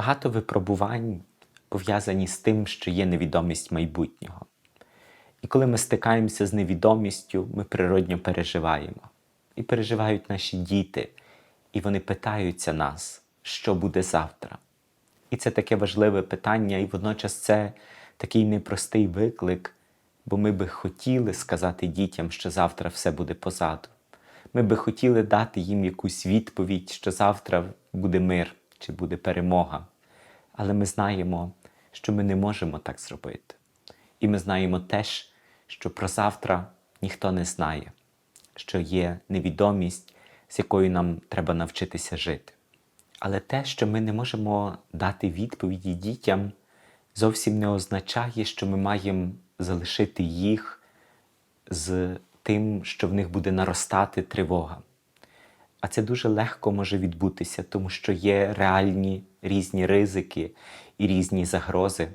Багато випробувань пов'язані з тим, що є невідомість майбутнього. І коли ми стикаємося з невідомістю, ми природньо переживаємо. І переживають наші діти, і вони питаються нас, що буде завтра. І це таке важливе питання, і водночас це такий непростий виклик, бо ми би хотіли сказати дітям, що завтра все буде позаду. Ми би хотіли дати їм якусь відповідь, що завтра буде мир чи буде перемога. Але ми знаємо, що ми не можемо так зробити. І ми знаємо теж, що про завтра ніхто не знає, що є невідомість, з якою нам треба навчитися жити. Але те, що ми не можемо дати відповіді дітям, зовсім не означає, що ми маємо залишити їх з тим, що в них буде наростати тривога. А це дуже легко може відбутися, тому що є реальні різні ризики і різні загрози.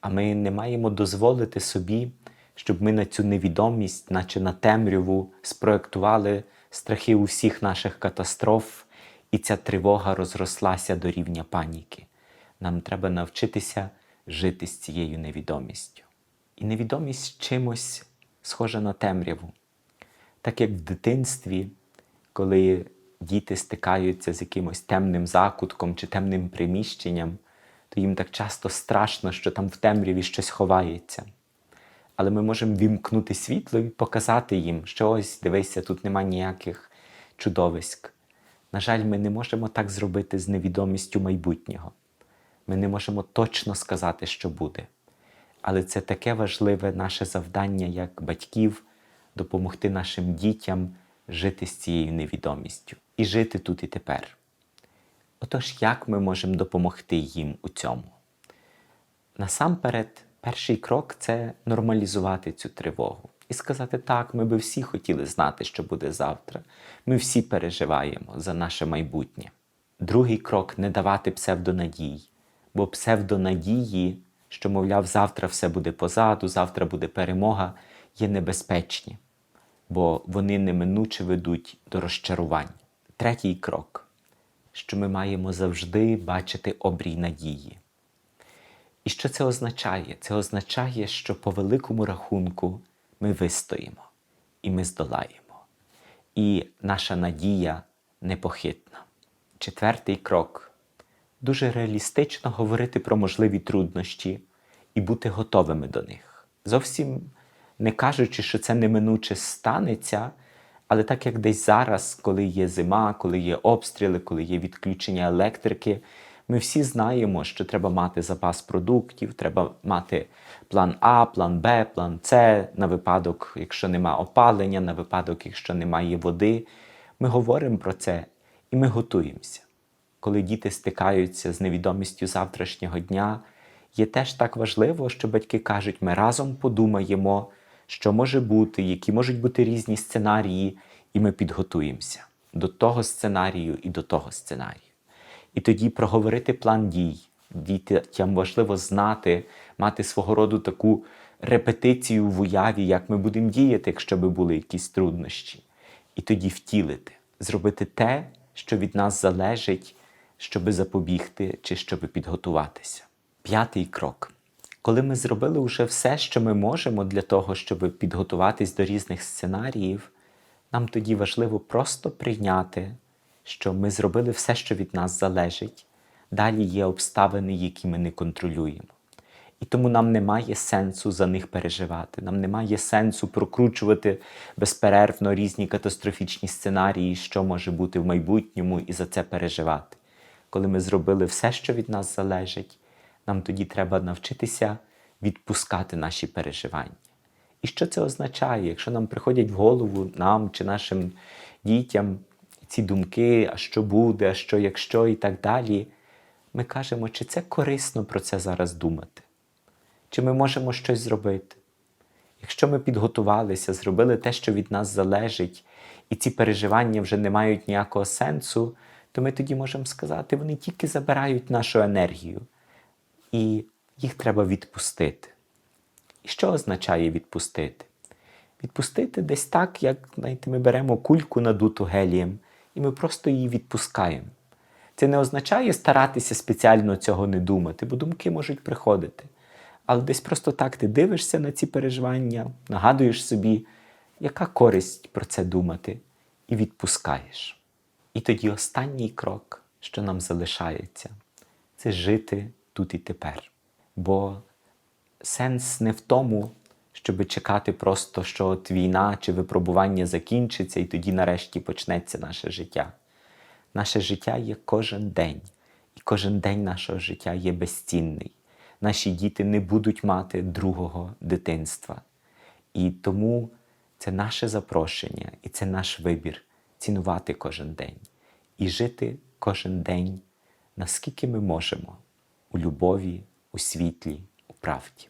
А ми не маємо дозволити собі, щоб ми на цю невідомість, наче на темряву, спроектували страхи усіх наших катастроф, і ця тривога розрослася до рівня паніки. Нам треба навчитися жити з цією невідомістю. І невідомість чимось схожа на темряву. Так як в дитинстві, коли діти стикаються з якимось темним закутком чи темним приміщенням, то їм так часто страшно, що там в темряві щось ховається. Але ми можемо вімкнути світло і показати їм, що ось дивися, тут нема ніяких чудовиськ. На жаль, ми не можемо так зробити з невідомістю майбутнього. Ми не можемо точно сказати, що буде. Але це таке важливе наше завдання як батьків допомогти нашим дітям жити з цією невідомістю і жити тут і тепер. Отож, як ми можемо допомогти їм у цьому? Насамперед, перший крок це нормалізувати цю тривогу і сказати, так, ми би всі хотіли знати, що буде завтра. Ми всі переживаємо за наше майбутнє. Другий крок не давати псевдонадій, бо псевдонадії, що, мовляв, завтра все буде позаду, завтра буде перемога, є небезпечні, бо вони неминуче ведуть до розчарувань. Третій крок, що ми маємо завжди бачити обрій надії. І що це означає? Це означає, що по великому рахунку ми вистоїмо і ми здолаємо. І наша надія непохитна. Четвертий крок дуже реалістично говорити про можливі труднощі і бути готовими до них. Зовсім не кажучи, що це неминуче станеться, але так як десь зараз, коли є зима, коли є обстріли, коли є відключення електрики, ми всі знаємо, що треба мати запас продуктів, треба мати план А, план Б, план С на випадок, якщо нема опалення, на випадок, якщо немає води. Ми говоримо про це і ми готуємося. Коли діти стикаються з невідомістю завтрашнього дня, є теж так важливо, що батьки кажуть, ми разом подумаємо, що може бути, які можуть бути різні сценарії, і ми підготуємося до того сценарію і до того сценарію. І тоді проговорити план дій. Дітям важливо знати, мати свого роду таку репетицію в уяві, як ми будемо діяти, якщо би були якісь труднощі. І тоді втілити, зробити те, що від нас залежить, щоби запобігти чи щоби підготуватися. П'ятий крок. Коли ми зробили вже все, що ми можемо для того, щоб підготуватись до різних сценаріїв, нам тоді важливо просто прийняти, що ми зробили все, що від нас залежить. Далі є обставини, які ми не контролюємо. І тому нам немає сенсу за них переживати. Нам немає сенсу прокручувати безперервно різні катастрофічні сценарії, що може бути в майбутньому, і за це переживати. Коли ми зробили все, що від нас залежить, нам тоді треба навчитися відпускати наші переживання. І що це означає, якщо нам приходять в голову нам чи нашим дітям ці думки, а що буде, а що, якщо? і так далі, ми кажемо, чи це корисно про це зараз думати, чи ми можемо щось зробити. Якщо ми підготувалися, зробили те, що від нас залежить, і ці переживання вже не мають ніякого сенсу, то ми тоді можемо сказати, вони тільки забирають нашу енергію, і їх треба відпустити. І що означає відпустити? Відпустити десь так, як знаєте, ми беремо кульку надуту гелієм, і ми просто її відпускаємо. Це не означає старатися спеціально цього не думати, бо думки можуть приходити. Але десь просто так ти дивишся на ці переживання, нагадуєш собі, яка користь про це думати, і відпускаєш. І тоді останній крок, що нам залишається, це жити тут і тепер. Бо сенс не в тому, щоб чекати просто, що от війна чи випробування закінчиться, і тоді нарешті почнеться наше життя. Наше життя є кожен день, і кожен день нашого життя є безцінний. Наші діти не будуть мати другого дитинства. І тому це наше запрошення і це наш вибір цінувати кожен день і жити кожен день, наскільки ми можемо у любові, у світлі, у правді.